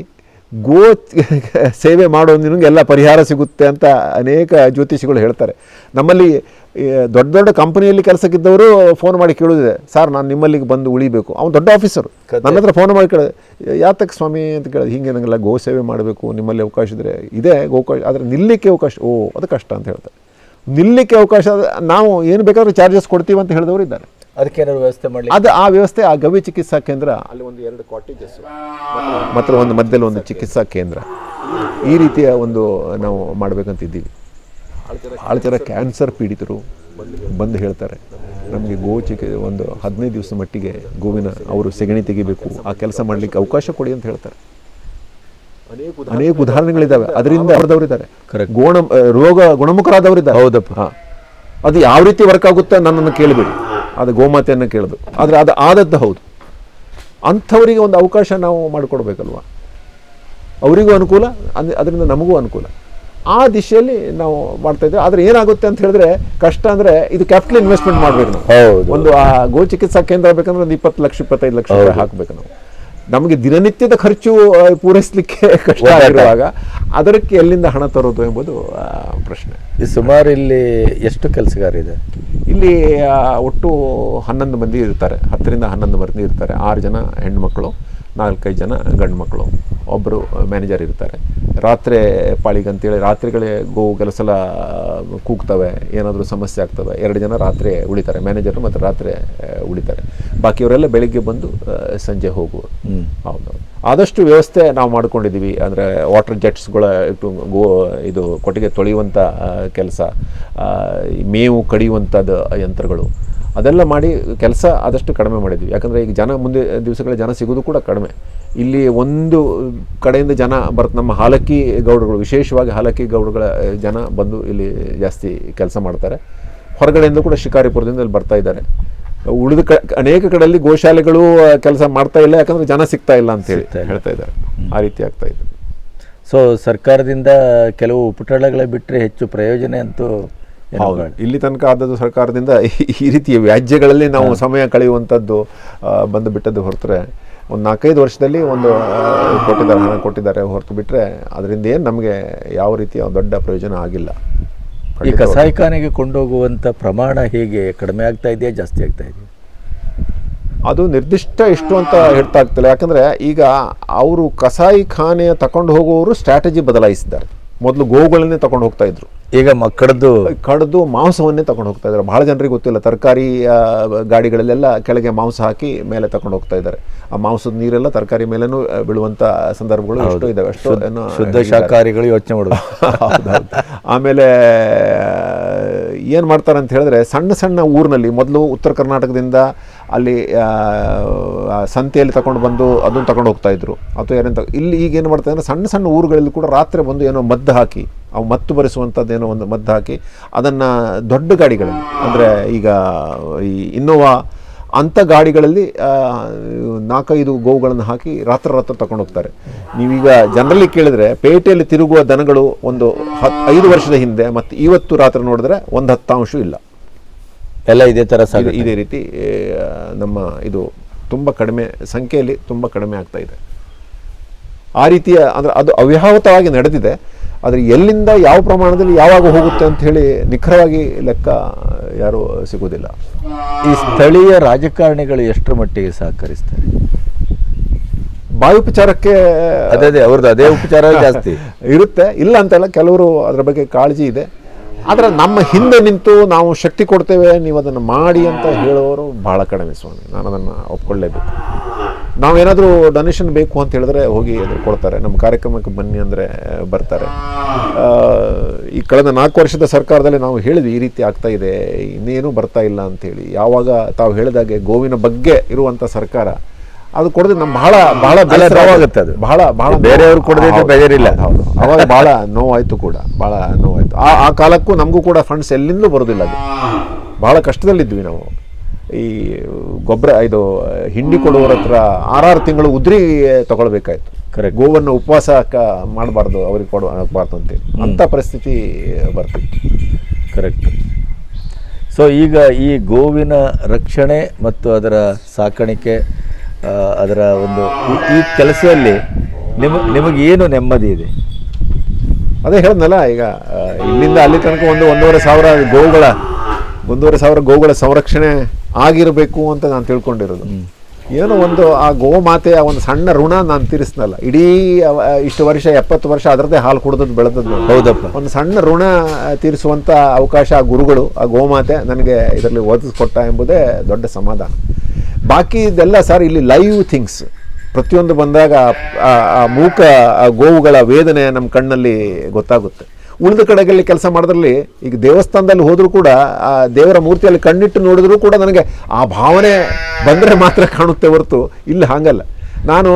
ಗೋ [LAUGHS] ಸೇವೆ ಮಾಡೋ ನಿನಗೆ ಎಲ್ಲ ಪರಿಹಾರ ಸಿಗುತ್ತೆ ಅಂತ ಅನೇಕ ಜ್ಯೋತಿಷಿಗಳು ಹೇಳ್ತಾರೆ. ನಮ್ಮಲ್ಲಿ ದೊಡ್ಡ ದೊಡ್ಡ ಕಂಪನಿಯಲ್ಲಿ ಕೆಲಸಕ್ಕಿದ್ದವರು ಫೋನ್ ಮಾಡಿ ಕೇಳೋದಿದೆ. ಸರ್ ನಾನು ನಿಮ್ಮಲ್ಲಿಗೆ ಬಂದು ಉಳಿಬೇಕು. ಅವ್ನು ದೊಡ್ಡ ಆಫೀಸರು ನನ್ನ ಹತ್ರ ಫೋನ್ ಮಾಡಿ ಕೇಳಿದೆ ಯಾತಕ್ಕೆ ಸ್ವಾಮಿ? ಅಂತ ಕೇಳಿದೆ ಹಿಂಗೆ ನನಗೆಲ್ಲ ಗೋ ಸೇವೆ ಮಾಡಬೇಕು ನಿಮ್ಮಲ್ಲಿ ಅವಕಾಶ ಇದ್ದರೆ ಇದೆ ಗೋಕಾಶ ಆದರೆ ನಿಲ್ಲಕ್ಕೆ ಅವಕಾಶ ಓ ಅದು ಕಷ್ಟ ಅಂತ ಹೇಳ್ತಾರೆ. ನಿಲ್ಲಕ್ಕೆ ಅವಕಾಶ ನಾವು ಏನು ಬೇಕಾದರೂ ಚಾರ್ಜಸ್ ಕೊಡ್ತೀವಿ ಅಂತ ಹೇಳಿದವರು ಇದ್ದಾರೆ. ಅದಕ್ಕೆ ಏನಾದ್ರು ವ್ಯವಸ್ಥೆ ಮಾಡಲಿ ಅದು ಆ ವ್ಯವಸ್ಥೆ ಆ ಗವಿ ಚಿಕಿತ್ಸಾ ಕೇಂದ್ರ ಅಲ್ಲಿ ಒಂದು ಎರಡು ಕಾಟೇಜಸ್ ಮತ್ತು ಒಂದು ಮಧ್ಯದಲ್ಲಿ ಒಂದು ಚಿಕಿತ್ಸಾ ಕೇಂದ್ರ. ಈ ರೀತಿಯ ಒಂದು ನಾವು ಮಾಡಬೇಕಂತಿದ್ದೀವಿ. ಭಾಳ ಜನ ಕ್ಯಾನ್ಸರ್ ಪೀಡಿತರು ಬಂದು ಹೇಳ್ತಾರೆ ನಮಗೆ ಗೋ ಚಿಕಿ ಒಂದು ಹದಿನೈದು ದಿವಸ ಮಟ್ಟಿಗೆ ಗೋವಿನ ಅವರು ಸೆಗಣಿ ತೆಗಿಬೇಕು ಆ ಕೆಲಸ ಮಾಡಲಿಕ್ಕೆ ಅವಕಾಶ ಕೊಡಿ ಅಂತ ಹೇಳ್ತಾರೆ. ಅನೇಕ ಉದಾಹರಣೆಗಳಿದ್ದಾವೆ. ಅದರಿಂದ ಹೊರದವರಿದ್ದಾರೆ. ಗುಣ ರೋಗ ಗುಣಮುಖರಾದವರಿದ್ದಾರೆ. ಹೌದಪ್ಪ. ಅದು ಯಾವ ರೀತಿ ವರ್ಕ್ ಆಗುತ್ತೆ ನನ್ನನ್ನು ಕೇಳಬೇಡಿ. ಅದು ಗೋಮಾತೆಯನ್ನು ಕೇಳೋದು. ಆದರೆ ಅದು ಆದದ್ದು ಹೌದು. ಅಂಥವರಿಗೆ ಒಂದು ಅವಕಾಶ ನಾವು ಮಾಡಿಕೊಡ್ಬೇಕಲ್ವ? ಅವರಿಗೂ ಅನುಕೂಲ ಅಂದ್- ಅದರಿಂದ ನಮಗೂ ಅನುಕೂಲ. ಆ ದಿಶೆಯಲ್ಲಿ ನಾವು ಮಾಡ್ತಾ ಇದ್ದೇವೆ. ಆದರೆ ಏನಾಗುತ್ತೆ ಅಂತ ಹೇಳಿದ್ರೆ ಕಷ್ಟ ಅಂದರೆ ಇದು ಕ್ಯಾಪಿಟಲ್ ಇನ್ವೆಸ್ಟ್ಮೆಂಟ್ ಮಾಡಬೇಕು ನಾವು. ಹೌದು. ಒಂದು ಆ ಗೋ ಚಿಕಿತ್ಸಾ ಕೇಂದ್ರ ಬೇಕಂದ್ರೆ ಒಂದು ಇಪ್ಪತ್ತು ಲಕ್ಷ ಇಪ್ಪತ್ತೈದು ಲಕ್ಷ ರೂಪಾಯಿ ಹಾಕಬೇಕು ನಾವು. ನಮಗೆ ದಿನನಿತ್ಯದ ಖರ್ಚು ಪೂರೈಸಲಿಕ್ಕೆ [LAUGHS] ಕಷ್ಟ. ಆಗಿರುವಾಗ ಅದಕ್ಕೆ ಎಲ್ಲಿಂದ ಹಣ ತರೋದು ಎಂಬುದು ಪ್ರಶ್ನೆ. ಈ ಸುಮಾರು ಇಲ್ಲಿ ಎಷ್ಟು ಕೆಲಸಗಾರಿದೆ? ಇಲ್ಲಿ ಒಟ್ಟು ಹನ್ನೊಂದು ಮಂದಿ ಇರ್ತಾರೆ. ಹತ್ತರಿಂದ ಹನ್ನೊಂದು ಮಂದಿ ಇರ್ತಾರೆ. ಆರು ಜನ ಹೆಣ್ಮಕ್ಳು ನಾಲ್ಕೈದು ಜನ ಗಂಡು ಮಕ್ಕಳು ಒಬ್ಬರು ಮ್ಯಾನೇಜರ್ ಇರ್ತಾರೆ. ರಾತ್ರಿ ಪಾಳಿಗಂತೇಳಿ ರಾತ್ರಿಗಳೇ ಗೋವು ಕೆಲವು ಸಲ ಕೂಗ್ತವೆ. ಏನಾದರೂ ಸಮಸ್ಯೆ ಆಗ್ತವೆ ಎರಡು ಜನ ರಾತ್ರಿ ಉಳಿತಾರೆ. ಮ್ಯಾನೇಜರು ಮತ್ತು ರಾತ್ರಿ ಉಳಿತಾರೆ. ಬಾಕಿಯವರೆಲ್ಲ ಬೆಳಿಗ್ಗೆ ಬಂದು ಸಂಜೆ ಹೋಗುವ. ಹೌದು. ಆದಷ್ಟು ವ್ಯವಸ್ಥೆ ನಾವು ಮಾಡ್ಕೊಂಡಿದ್ದೀವಿ. ಅಂದರೆ ವಾಟರ್ ಜೆಟ್ಸ್ಗಳ ಇಟ್ಟು ಗೋ ಇದು ಕೊಟ್ಟಿಗೆ ತೊಳೆಯುವಂಥ ಕೆಲಸ ಮೇವು ಕಡಿಯುವಂಥದ್ದು ಯಂತ್ರಗಳು ಅದೆಲ್ಲ ಮಾಡಿ ಕೆಲಸ ಆದಷ್ಟು ಕಡಿಮೆ ಮಾಡಿದ್ವಿ ಯಾಕಂದರೆ ಈಗ ಜನ ಮುಂದೆ ದಿವಸಗಳ ಜನ ಸಿಗೋದು ಕೂಡ ಕಡಿಮೆ. ಇಲ್ಲಿ ಒಂದು ಕಡೆಯಿಂದ ಜನ ಬರ್ತ ನಮ್ಮ ಹಾಲಕ್ಕಿ ಗೌಡರುಗಳು ವಿಶೇಷವಾಗಿ ಹಾಲಕ್ಕಿ ಗೌಡರುಗಳ ಜನ ಬಂದು ಇಲ್ಲಿ ಜಾಸ್ತಿ ಕೆಲಸ ಮಾಡ್ತಾರೆ. ಹೊರಗಡೆಯಿಂದ ಕೂಡ ಶಿಕಾರಿಪುರದಿಂದ ಇಲ್ಲಿ ಬರ್ತಾ ಇದ್ದಾರೆ. ಉಳಿದ ಕ ಅನೇಕ ಕಡೆಯಲ್ಲಿ ಗೋಶಾಲೆಗಳು ಕೆಲಸ ಮಾಡ್ತಾ ಇಲ್ಲ ಯಾಕಂದ್ರೆ ಜನ ಸಿಗ್ತಾ ಇಲ್ಲ ಅಂತ ಹೇಳಿ ಹೇಳ್ತಾ ಇದ್ದಾರೆ. ಆ ರೀತಿ ಆಗ್ತಾ ಇದೆ. ಸೊ ಸರ್ಕಾರದಿಂದ ಕೆಲವು ಉಪಟಳಗಳ ಬಿಟ್ಟರೆ ಹೆಚ್ಚು ಪ್ರಯೋಜನ ಅಂತೂ ಹೌದು. ಇಲ್ಲಿ ತನಕ ಆದದ್ದು ಸರ್ಕಾರದಿಂದ ಈ- ರೀತಿಯ ವ್ಯಾಜ್ಯಗಳಲ್ಲಿ ನಾವು ಸಮಯ ಕಳೆಯುವಂಥದ್ದು ಬಂದು ಬಿಟ್ಟದ್ದು ಹೊರತರೆ. ಒಂದು ನಾಲ್ಕೈದು ವರ್ಷದಲ್ಲಿ ಒಂದು ಕೊಟ್ಟಿದ್ದಾರೆ ಹಣ ಕೊಟ್ಟಿದ್ದಾರೆ ಹೊರತು ಬಿಟ್ಟರೆ ಅದರಿಂದ ಏನು ನಮಗೆ ಯಾವ ರೀತಿಯ ದೊಡ್ಡ ಪ್ರಯೋಜನ ಆಗಿಲ್ಲ. ಈ ಕಸಾಯಿಖಾನೆಗೆ ಕೊಂಡೋಗುವಂಥ ಪ್ರಮಾಣ ಹೇಗೆ ಕಡಿಮೆ ಆಗ್ತಾ ಇದೆಯಾ ಜಾಸ್ತಿ ಆಗ್ತಾ ಇದೆಯಾ? ಅದು ನಿರ್ದಿಷ್ಟ ಎಷ್ಟು ಅಂತ ಹೇಳ್ತಾ ಆಗ್ತಿಲ್ಲ ಯಾಕಂದರೆ ಈಗ ಅವರು ಕಸಾಯಿ ಖಾನೆಯ ತಕೊಂಡು ಹೋಗುವವರು ಸ್ಟ್ರಾಟಜಿ ಬದಲಾಯಿಸಿದ್ದಾರೆ. ಮೊದಲು ಗೋವುಗಳನ್ನೇ ತಗೊಂಡು ಹೋಗ್ತಾ ಇದ್ರು. ಈಗ ಕಡ್ದು ಕಡ್ದು ಮಾಂಸವನ್ನೇ ತಗೊಂಡು ಹೋಗ್ತಾ ಇದ್ದಾರೆ. ಬಹಳ ಜನರಿಗೆ ಗೊತ್ತಿಲ್ಲ. ತರಕಾರಿ ಗಾಡಿಗಳಲ್ಲೆಲ್ಲ ಕೆಳಗೆ ಮಾಂಸ ಹಾಕಿ ಮೇಲೆ ತಗೊಂಡು ಹೋಗ್ತಾ ಇದ್ದಾರೆ. ಆ ಮಾಂಸದ ನೀರೆಲ್ಲ ತರಕಾರಿ ಮೇಲೇನೂ ಬೀಳುವಂಥ ಸಂದರ್ಭಗಳು ಇದ್ದಾವೆ ಅಷ್ಟು ಶುದ್ಧ ಶಾಖಾರಿಗಳು ಶಾಕಾಹಾರಿಗಳು ಯೋಚನೆ ಮಾಡುವ. ಆಮೇಲೆ ಏನು ಮಾಡ್ತಾರೆ ಅಂತ ಹೇಳಿದ್ರೆ ಸಣ್ಣ ಸಣ್ಣ ಊರಿನಲ್ಲಿ ಮೊದಲು ಉತ್ತರ ಕರ್ನಾಟಕದಿಂದ ಅಲ್ಲಿ ಸಂತೆಯಲ್ಲಿ ತಗೊಂಡು ಬಂದು ಅದನ್ನು ತಗೊಂಡು ಹೋಗ್ತಾ ಇದ್ರು. ಅಥವಾ ಏನಂತ ಇಲ್ಲಿ ಈಗ ಏನು ಮಾಡ್ತಾರೆ ಅಂದರೆ ಸಣ್ಣ ಸಣ್ಣ ಊರುಗಳಲ್ಲಿ ಕೂಡ ರಾತ್ರಿ ಬಂದು ಏನೋ ಮದ್ದು ಹಾಕಿ, ಅವು ಮತ್ತು ಬರೆಸುವಂಥದ್ದು ಏನೋ ಒಂದು ಮದ್ದು ಹಾಕಿ, ಅದನ್ನು ದೊಡ್ಡ ಗಾಡಿಗಳಲ್ಲಿ, ಅಂದರೆ ಈಗ ಈ ಇನ್ನೋವಾ ಅಂಥ ಗಾಡಿಗಳಲ್ಲಿ ನಾಲ್ಕೈದು ಗೋವುಗಳನ್ನು ಹಾಕಿ ರಾತ್ರಿ ರಾತ್ರಿ ತಗೊಂಡು ಹೋಗ್ತಾರೆ. ನೀವೀಗ ಜನರಲ್ಲಿ ಕೇಳಿದ್ರೆ, ಪೇಟೆಯಲ್ಲಿ ತಿರುಗುವ ದನಗಳು ಒಂದು ಹತ್ತು ಐದು ವರ್ಷದ ಹಿಂದೆ, ಮತ್ತು ಇವತ್ತು ರಾತ್ರಿ ನೋಡಿದ್ರೆ ಒಂದು ಹತ್ತಾಂಶ ಇಲ್ಲ. ಎಲ್ಲ ಇದೇ ಥರ ಇದು- ರೀತಿ ನಮ್ಮ ಇದು ತುಂಬ ಕಡಿಮೆ ಸಂಖ್ಯೆಯಲ್ಲಿ ತುಂಬ ಕಡಿಮೆ ಆಗ್ತಾ ಇದೆ. ಆ ರೀತಿಯ ಅಂದರೆ ಅದು ಅವ್ಯಾಹತವಾಗಿ ನಡೆದಿದೆ ಆದರೆ ಎಲ್ಲಿಂದ ಯಾವ ಪ್ರಮಾಣದಲ್ಲಿ ಯಾವಾಗ ಹೋಗುತ್ತೆ ಅಂತ ಹೇಳಿ ನಿಖರವಾಗಿ ಲೆಕ್ಕ ಯಾರೂ ಸಿಗೋದಿಲ್ಲ ಈ ಸ್ಥಳೀಯ ರಾಜಕಾರಣಿಗಳು ಎಷ್ಟರ ಮಟ್ಟಿಗೆ ಸಹಕರಿಸ್ತಾರೆ? ಬಾಯುಪಚಾರಕ್ಕೆ ಅದೇ ಅದೇ ಅವ್ರದ್ದು ಅದೇ ಉಪಚಾರ ಜಾಸ್ತಿ. [LAUGHS] ಇರುತ್ತೆ. ಇಲ್ಲ ಅಂತಲ್ಲ ಕೆಲವರು ಅದರ ಬಗ್ಗೆ ಕಾಳಜಿ ಇದೆ. ಆದರೆ ನಮ್ಮ ಹಿಂದೆ ನಿಂತು ನಾವು ಶಕ್ತಿ ಕೊಡ್ತೇವೆ, ನೀವು ಅದನ್ನು ಮಾಡಿ ಅಂತ ಹೇಳೋರು ಬಹಳ ಕಡಿಮೆ ಸ್ವಾಮಿ. ನಾನು ಅದನ್ನು ಒಪ್ಕೊಳ್ಳೇಬೇಕು. ನಾವೇನಾದರೂ ಡೊನೇಷನ್ ಬೇಕು ಅಂತ ಹೇಳಿದ್ರೆ ಹೋಗಿ ಅದು ಕೊಡ್ತಾರೆ ನಮ್ಮ ಕಾರ್ಯಕ್ರಮಕ್ಕೆ ಬನ್ನಿ ಅಂದರೆ ಬರ್ತಾರೆ. ಈ ಕಳೆದ ನಾಲ್ಕು ವರ್ಷದ ಸರ್ಕಾರದಲ್ಲಿ ನಾವು ಹೇಳಿದ್ವಿ, ಈ ರೀತಿ ಆಗ್ತಾ ಇದೆ, ಇನ್ನೇನು ಬರ್ತಾ ಇಲ್ಲ ಅಂತೇಳಿ ಯಾವಾಗ ತಾವು ಹೇಳಿದಾಗೆ ಗೋವಿನ ಬಗ್ಗೆ ಇರುವಂಥ ಸರ್ಕಾರ ಅದು ಕೊಡದೆ ನಮ್ಮ ಬಹಳ ಬಹಳ ಬೇಸರ ನೋವಾಗುತ್ತೆ ಅದು. ಬಹಳ ಬಹಳ ಬೇರೆಯವ್ರು ಕೊಡದೇ ಬೇಜಾರಿಲ್ಲ. ಹೌದು, ಹೌದು. ಅವಾಗ ಬಹಳ ನೋವಾಯ್ತು ಕೂಡ ಬಹಳ ನೋವಾಯ್ತು. ಆ ಆ ಕಾಲಕ್ಕೂ ನಮಗೂ ಕೂಡ ಫಂಡ್ಸ್ ಎಲ್ಲಿಂದಲೂ ಬರೋದಿಲ್ಲ ಅದು. ಬಹಳ ಕಷ್ಟದಲ್ಲಿದ್ವಿ ನಾವು. ಈ ಗೊಬ್ಬರ ಇದು ಹಿಂಡಿ ಕೊಡುವವ್ರ ಹತ್ರ ಆರಾರು ತಿಂಗಳು ಉದ್ರಿ ತಗೊಳ್ಬೇಕಾಯ್ತು. ಕರೆ ಗೋವನ್ನು ಉಪವಾಸ ಮಾಡಬಾರ್ದು ಅವ್ರಿಗೆ ಕೊಡಬಾರ್ದು ಅಂತೇಳಿ ಅಂಥ ಪರಿಸ್ಥಿತಿ ಬರ್ತಿತ್ತು. ಕರೆಕ್ಟ್ ಸೊ ಈಗ ಈ ಗೋವಿನ ರಕ್ಷಣೆ ಮತ್ತು ಅದರ ಸಾಕಾಣಿಕೆ ಅದರ ಒಂದು ಈ- ಕೆಲಸದಲ್ಲಿ ನಿಮ ನಿಮಗೆ ಏನು ನೆಮ್ಮದಿ ಇದೆ? ಅದೇ ಹೇಳಿದ್ನಲ್ಲ ಈಗ ಇಲ್ಲಿಂದ ಅಲ್ಲಿ ತನಕ ಒಂದು ಒಂದೂವರೆ ಸಾವಿರ ಗೋವುಗಳ ಒಂದೂವರೆ ಸಾವಿರ ಗೋವುಗಳ ಸಂರಕ್ಷಣೆ ಆಗಿರಬೇಕು ಅಂತ ನಾನು ತಿಳ್ಕೊಂಡಿರೋದು. ಏನೋ ಒಂದು ಆ ಗೋಮಾತೆಯ ಒಂದು ಸಣ್ಣ ಋಣ ನಾನು ತೀರಿಸ್ನಲ್ಲ. ಇಡೀ ಇಷ್ಟು ವರ್ಷ ಎಪ್ಪತ್ತು ವರ್ಷ ಅದರದ್ದೇ ಹಾಲು ಕುಡ್ದದ್ದು ಬೆಳೆದದ್ದು. ಹೌದಪ್ಪ. ಒಂದು ಸಣ್ಣ ಋಣ ತೀರಿಸುವಂಥ ಅವಕಾಶ ಆ ಗುರುಗಳು ಆ ಗೋಮಾತೆ ನನಗೆ ಇದರಲ್ಲಿ ಒದಗಿಸ್ಕೊಟ್ಟ ಎಂಬುದೇ ದೊಡ್ಡ ಸಮಾಧಾನ. ಬಾಕಿ ಇದೆಲ್ಲ ಸರ್ ಇಲ್ಲಿ ಲೈವ್ ಥಿಂಗ್ಸ್ ಪ್ರತಿಯೊಂದು ಬಂದಾಗ ಆ- ಮೂಕ ಆ ಗೋವುಗಳ ವೇದನೆ ನಮ್ಮ ಕಣ್ಣಲ್ಲಿ ಗೊತ್ತಾಗುತ್ತೆ. ಉಳಿದ ಕಡೆಗಳಲ್ಲಿ ಕೆಲಸ ಮಾಡೋದ್ರಲ್ಲಿ ಈಗ ದೇವಸ್ಥಾನದಲ್ಲಿ ಹೋದರೂ ಕೂಡ ಆ ದೇವರ ಮೂರ್ತಿಯಲ್ಲಿ ಕಣ್ಣಿಟ್ಟು ನೋಡಿದ್ರೂ ಕೂಡ ನನಗೆ ಆ ಭಾವನೆ ಬಂದರೆ ಮಾತ್ರ ಕಾಣುತ್ತೆ ಹೊರತು ಇಲ್ಲಿ ಹಾಗಲ್ಲ. ನಾನು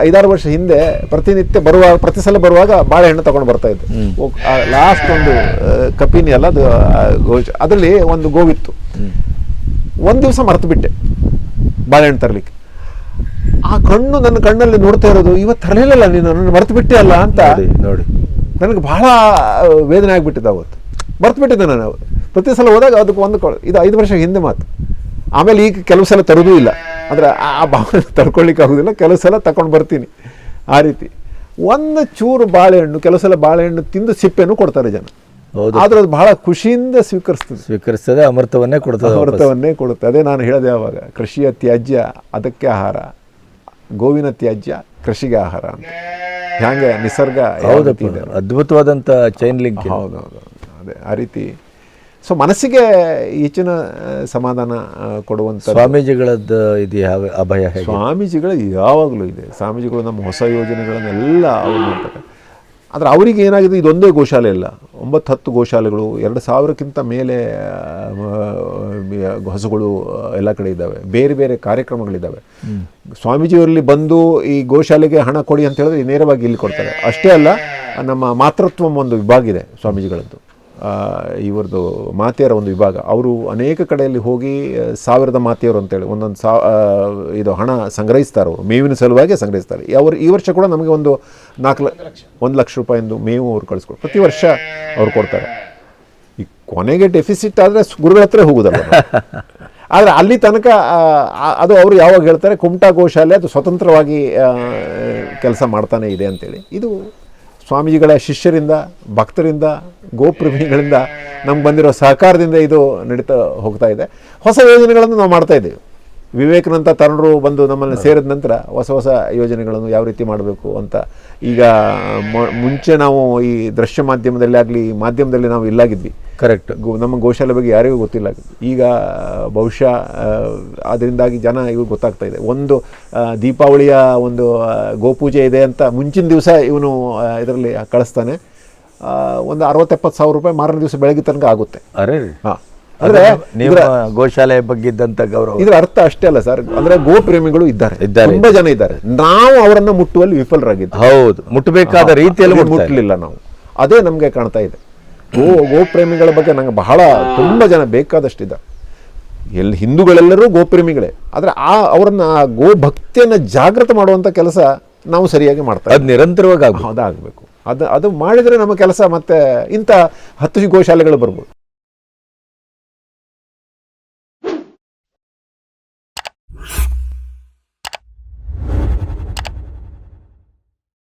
ಐದಾರು ವರ್ಷ ಹಿಂದೆ ಪ್ರತಿನಿತ್ಯ ಬರುವಾಗ ಪ್ರತಿ ಸಲ ಬರುವಾಗ ಬಾಳೆಹಣ್ಣು ತಗೊಂಡು ಬರ್ತಾ ಇದ್ದೆ. ಲಾಸ್ಟ್ ಒಂದು ಕಪಿನಿ ಅಲ್ಲ ಅದು ಅದರಲ್ಲಿ ಒಂದು ಗೋವಿತ್ತು. ಒಂದು ದಿವಸ ಮರೆತು ಬಿಟ್ಟೆ ಬಾಳೆಹಣ್ಣು ತರಲಿಕ್ಕೆ. ಆ ಕಣ್ಣು ನನ್ನ ಕಣ್ಣಲ್ಲಿ ನೋಡ್ತಾ ಇರೋದು ಇವತ್ತು ತರಲಿಲ್ಲ ನೀನು ನನ್ನ ಮರೆತು ಬಿಟ್ಟೆ ಅಲ್ಲ ಅಂತ. ನೋಡಿ ನನಗೆ ಬಹಳ ವೇದನೆ ಆಗಿಬಿಟ್ಟಿದ್ದೆ ಅವತ್ತು. ಮರ್ತು ಬಿಟ್ಟಿದ್ದೆ ನಾನು. ಪ್ರತಿ ಸಲ ಹೋದಾಗ ಅದಕ್ಕೆ ಒಂದು ಇದು ಐದು ವರ್ಷ ಹಿಂದೆ ಮಾತು. ಆಮೇಲೆ ಈಗ ಕೆಲವು ಸಲ ತರೋದೂ ಇಲ್ಲ. ಅಂದರೆ ಆ ಭಾವನೆ [LAUGHS] ತಡ್ಕೊಳ್ಳಿಕ್ಕೆ ಆಗೋದಿಲ್ಲ. ಕೆಲವು ಸಲ ತಗೊಂಡು ಬರ್ತೀನಿ ಆ ರೀತಿ. ಒಂದು ಚೂರು ಬಾಳೆಹಣ್ಣು ಕೆಲವು ಸಲ ಬಾಳೆಹಣ್ಣು ತಿಂದು ಸಿಪ್ಪೆನೂ ಕೊಡ್ತಾರೆ ಜನ. ಆದ್ರೆ ಅದು ಬಹಳ ಖುಷಿಯಿಂದ ಸ್ವೀಕರಿಸ್ತದೆ. ಸ್ವೀಕರಿಸ್ತದೆ ಅಮೃತವನ್ನೇ ಕೊಡ್ತದೆ ಅಮೃತವನ್ನೇ ಕೊಡುತ್ತೆ. ಅದೇ ನಾನು ಹೇಳಿದೆ ಅವಾಗ ಕೃಷಿಯ ತ್ಯಾಜ್ಯ ಅದಕ್ಕೆ ಆಹಾರ ಗೋವಿನ ತ್ಯಾಜ್ಯ ಕೃಷಿಗೆ ಆಹಾರ ಅಂತ. ಹ್ಯಾಂಗೆ ನಿಸರ್ಗ ಅದ್ಭುತವಾದಂಥ ಚೈನ್ ಲಿಂಕ್ ಹೌದು. ಹೌದೌದು ಅದೇ ಆ ರೀತಿ. ಸೊ ಮನಸ್ಸಿಗೆ ಹೆಚ್ಚಿನ ಸಮಾಧಾನ ಕೊಡುವಂತ ಕೊಡುವಂಥ ಸ್ವಾಮೀಜಿಗಳದ್ದು ಇದು ಯಾವ ಅಭಯ ಸ್ವಾಮೀಜಿಗಳು ಯಾವಾಗಲೂ ಇದೆ. ಸ್ವಾಮೀಜಿಗಳು ನಮ್ಮ ಹೊಸ ಯೋಜನೆಗಳನ್ನೆಲ್ಲ ಅವ್ರು ಮಾಡ್ತಾರೆ. ಆದರೆ ಅವರಿಗೆ ಏನಾಗಿದೆ ಇದೊಂದೇ ಗೋಶಾಲೆ ಇಲ್ಲ ಒಂಬತ್ತು ಹತ್ತು ಗೋಶಾಲೆಗಳು ಎರಡು ಸಾವಿರಕ್ಕಿಂತ ಮೇಲೆ ಹಸುಗಳು ಎಲ್ಲ ಕಡೆ ಇದ್ದಾವೆ. ಬೇರೆ ಬೇರೆ ಕಾರ್ಯಕ್ರಮಗಳಿದ್ದಾವೆ. ಸ್ವಾಮೀಜಿಯವರಲ್ಲಿ ಬಂದು ಈ ಗೋಶಾಲೆಗೆ ಹಣ ಕೊಡಿ ಅಂತ ಹೇಳಿದ್ರೆ ನೇರವಾಗಿ ಇಲ್ಲಿ ಕೊಡ್ತಾರೆ. ಅಷ್ಟೇ ಅಲ್ಲ ನಮ್ಮ ಮಾತೃತ್ವ ಒಂದು ವಿಭಾಗ ಇದೆ ಸ್ವಾಮೀಜಿಗಳದ್ದು. ಆ, ಇವ್ರದ್ದು ಮಾತೆಯರ ಒಂದು ವಿಭಾಗ. ಅವರು ಅನೇಕ ಕಡೆಯಲ್ಲಿ ಹೋಗಿ ಸಾವಿರದ ಮಾತೆಯರು ಅಂತೇಳಿ ಒಂದೊಂದು ಸಾ ಇದು ಹಣ ಸಂಗ್ರಹಿಸ್ತಾರೆ ಅವರು. ಮೇವಿನ ಸಲುವಾಗಿ ಸಂಗ್ರಹಿಸ್ತಾರೆ. ಅವರು ಈ ವರ್ಷ ಕೂಡ ನಮಗೆ ಒಂದು ನಾಲ್ಕು ಲ ಒಂದು ಲಕ್ಷ ರೂಪಾಯಿಂದು ಮೇವು ಅವ್ರು ಕಳಿಸ್ಕೊಡು ಪ್ರತಿ ವರ್ಷ ಅವ್ರು ಕೊಡ್ತಾರೆ. ಈ ಕೊನೆಗೆ ಡೆಫಿಸಿಟ್ ಆದರೆ ಗುರುಗಳ ಹತ್ರ ಹೋಗೋದಲ್ಲ [LAUGHS] ಆದರೆ ಅಲ್ಲಿ ತನಕ ಅದು ಅವರು ಯಾವಾಗ ಹೇಳ್ತಾರೆ ಕುಮಟಾ ಗೋಶಾಲೆ ಅದು ಸ್ವತಂತ್ರವಾಗಿ ಕೆಲಸ ಮಾಡ್ತಾನೆ ಇದೆ ಅಂತೇಳಿ. ಇದು ಸ್ವಾಮೀಜಿಗಳ ಶಿಷ್ಯರಿಂದ, ಭಕ್ತರಿಂದ ಗೋಪ್ರೇಮಿಗಳಿಂದ ನಮ್ಗೆ ಬಂದಿರೋ ಸಹಕಾರದಿಂದ ಇದು ನಡೀತಾ ಹೋಗ್ತಾ ಇದೆ. ಹೊಸ ಯೋಜನೆಗಳನ್ನು ನಾವು ಮಾಡ್ತಾ ಇದ್ದೇವೆ. ವಿವೇಕಾನಂದ ತರುಣರು ಬಂದು ನಮ್ಮನ್ನು ಸೇರಿದ ನಂತರ ಹೊಸ ಹೊಸ ಯೋಜನೆಗಳನ್ನು ಯಾವ ರೀತಿ ಮಾಡಬೇಕು ಅಂತ ಈಗ ಮ- ಮುಂಚೆ ನಾವು ಈ ದೃಶ್ಯ ಮಾಧ್ಯಮದಲ್ಲಿ ಆಗಲಿ ಮಾಧ್ಯಮದಲ್ಲಿ ನಾವು ಇಲ್ಲಾಗಿದ್ವಿ. ಕರೆಕ್ಟ್ ಗೋ ನಮ್ಮ ಗೋಶಾಲೆ ಬಗ್ಗೆ ಯಾರಿಗೂ ಗೊತ್ತಿಲ್ಲ. ಈಗ ಬಹುಶಃ ಅದರಿಂದಾಗಿ ಜನ ಇವು ಗೊತ್ತಾಗ್ತಾ ಇದೆ. ಒಂದು ದೀಪಾವಳಿಯ ಒಂದು ಗೋಪೂಜೆ ಇದೆ ಅಂತ ಮುಂಚಿನ ದಿವಸ ಇವನು ಇದರಲ್ಲಿ ಕಳಿಸ್ತಾನೆ. ಒಂದು ಅರವತ್ತೆಪ್ಪತ್ತು ಸಾವಿರ ರೂಪಾಯಿ ಮಾರನೇ ದಿವಸ ಬೆಳಗ್ಗೆ ತನಕ ಆಗುತ್ತೆ. ಅರೆ. ಹಾಂ. ಅಂದರೆ ನಿಮ್ಮ ಗೋಶಾಲೆ ಬಗ್ಗೆ ಇದ್ದಂತ ಗೌರವ. ಇದ್ರ ಅರ್ಥ ಅಷ್ಟೇ ಅಲ್ಲ ಸರ್. ಅಂದ್ರೆ ಗೋಪ್ರೇಮಿಗಳು ಇದ್ದಾರೆ. ಇದ್ದಾರೆ. ತುಂಬಾ ಜನ ಇದ್ದಾರೆ. ನಾವು ಅವರನ್ನ ಮುಟ್ಟುವಲ್ಲಿ ವಿಫಲರಾಗಿದ್ದು ಹೌದು. ಮುಟ್ಟಬೇಕಾದ ರೀತಿಯಲ್ಲಿ ಮುಟ್ಟಲಿಲ್ಲ ನಾವು. ಅದೇ ನಮಗೆ ಕಾಣ್ತಾ ಇದೆ. ಗೋ ಗೋಪ್ರೇಮಿಗಳ ಬಗ್ಗೆ ನಂಗೆ ಬಹಳ ತುಂಬಾ ಜನ ಬೇಕಾದಷ್ಟಿದ್ದಾರೆ. ಎಲ್ಲಿ ಹಿಂದೂಗಳೆಲ್ಲರೂ ಗೋಪ್ರೇಮಿಗಳೇ. ಆದ್ರೆ ಆ ಅವರನ್ನ ಆ ಗೋ ಭಕ್ತಿಯನ್ನ ಜಾಗೃತ ಮಾಡುವಂಥ ಕೆಲಸ ನಾವು ಸರಿಯಾಗಿ ಮಾಡ್ತಾ ಅದು ನಿರಂತರವಾಗಿ ಆಗಬೇಕು. ಅದಾಗಬೇಕು ಅದು ಅದು ಮಾಡಿದ್ರೆ ನಮ್ಮ ಕೆಲಸ ಮತ್ತೆ ಇಂಥ ಹತ್ತು ಗೋಶಾಲೆಗಳು ಬರ್ಬೋದು.